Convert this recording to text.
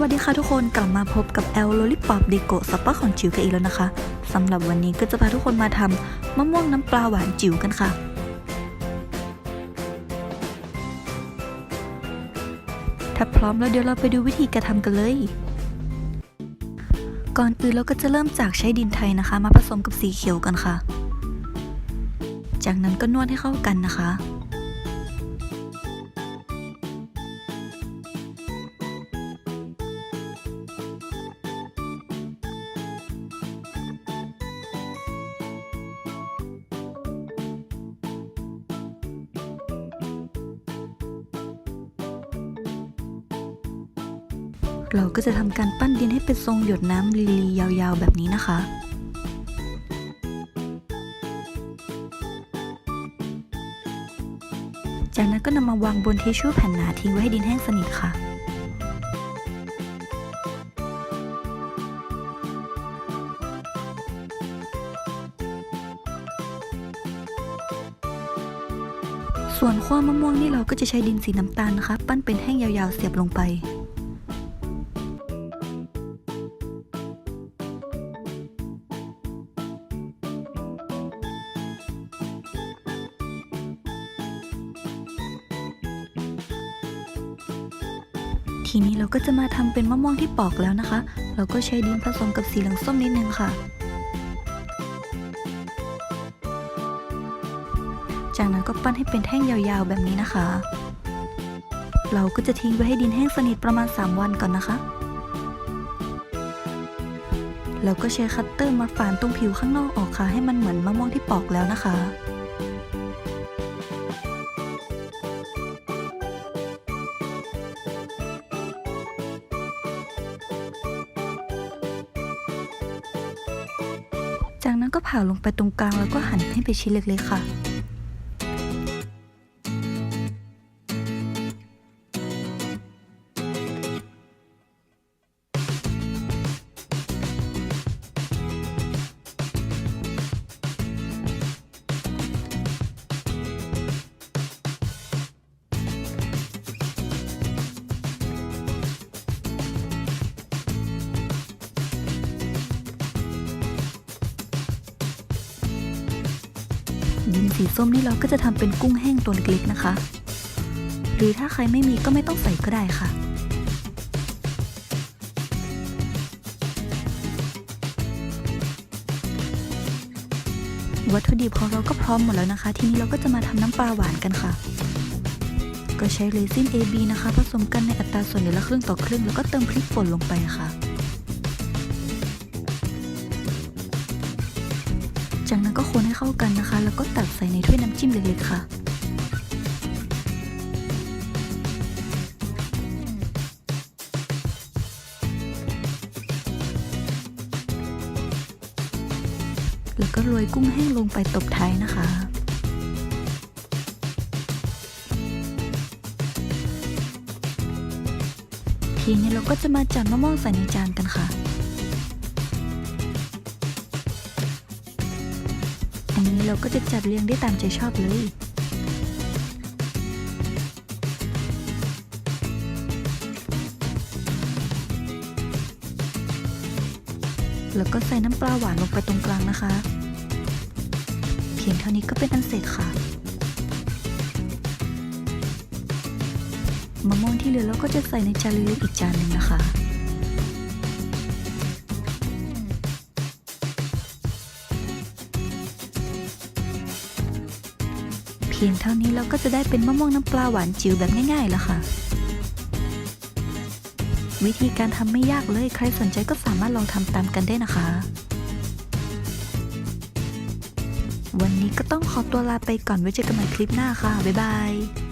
วัสดีค่ะทุกคนกลับมาพบกับแอลโลลิปอปเดโกซัปเปอร์ของจิ๋วกันอีกแล้วนะคะสำหรับวันนี้ก็จะพาทุกคนมาทำมะม่วงน้ำปลาหวานจิ๋วกันค่ะ ถ้าพร้อมแล้วเดี๋ยวเราไปดูวิธีการทำกันเลย ก่อนอื่นเราก็จะเริ่มจากใช้ดินไทยนะคะ มาผสมกับสีเขียวกันค่ะ จากนั้นก็นวดให้เข้ากันนะคะ เราก็จะทำการปั้นดินให้เป็นทรงหยดน้ำลีลียาวๆ แบบนี้นะคะจากนั้นก็นำมาวางบนทิชชู่แผ่นหนาทิ้งไว้ให้ดินแห้งสนิทค่ะ ส่วนขั้วมะม่วงนี่เราก็จะใช้ดินสีน้ำตาลนะคะ ปั้นเป็นแท่งยาวๆเสียบลงไป ทีนี้เราก็จะมาทำเป็นมะม่วงที่ปอกแล้วนะคะ เราก็ใช้ดินผสมกับสีเหลืองส้มนิดนึงค่ะ จากนั้นก็ปั้นให้เป็นแท่งยาวๆแบบนี้นะคะ เราก็จะทิ้งไว้ให้ดินแห้งสนิทประมาณ 3 วันก่อนนะคะแล้วก็ใช้คัตเตอร์มาฝานตรงผิวข้างนอกออกค่ะ ให้มันเหมือนมะม่วงที่ปอกแล้วนะคะ จากนั้นก็ผ่าลงไปตรงกลางแล้วก็หั่นให้เป็นชิ้นเล็กๆค่ะ ดินสีส้มนี่เราก็จะทำเป็นกุ้งแห้งตัวเล็กๆนะคะ หรือถ้าใครไม่มีก็ไม่ต้องใส่ก็ได้ค่ะ วัตถุดิบของเราก็พร้อมหมดแล้วนะคะ ทีนี้เราก็จะมาทำน้ำปลาหวานกันค่ะ ก็ใช้เรซิน AB นะคะ ผสมกันในอัตราส่วนเดือนละครึ่งต่อครึ่งแล้วก็เติมพริกป่นลงไปค่ะ จากนั้นก็คนให้เข้ากันนะคะ แล้วก็ตักใส่ในถ้วยน้ำจิ้มเล็กๆค่ะ แล้วก็โรยกุ้งแห้งลงไปตบท้ายนะคะทีนี้เราก็จะมาจัดมะม่วงใส่ในจานกันค่ะ นี้เราก็จะจัดเรียงได้ตามใจชอบเลย แล้วก็ใส่น้ำปลาหวานลงไปตรงกลางนะคะ เพียงเท่านี้ก็เป็นอันเสร็จค่ะมะม่วงที่เหลือเราก็จะใส่ในจานเล็กอีกจานหนึ่งนะคะ เพียงเท่านี้เราก็จะได้เป็นมะม่วงน้ำปลาหวานจิ๋วแบบง่ายๆแล้วค่ะ วิธีการทำไม่ยากเลยใครสนใจก็สามารถลองทำตามกันได้นะคะ วันนี้ก็ต้องขอตัวลาไปก่อนไว้เจอกันใหม่คลิปหน้าค่ะ บ๊ายบาย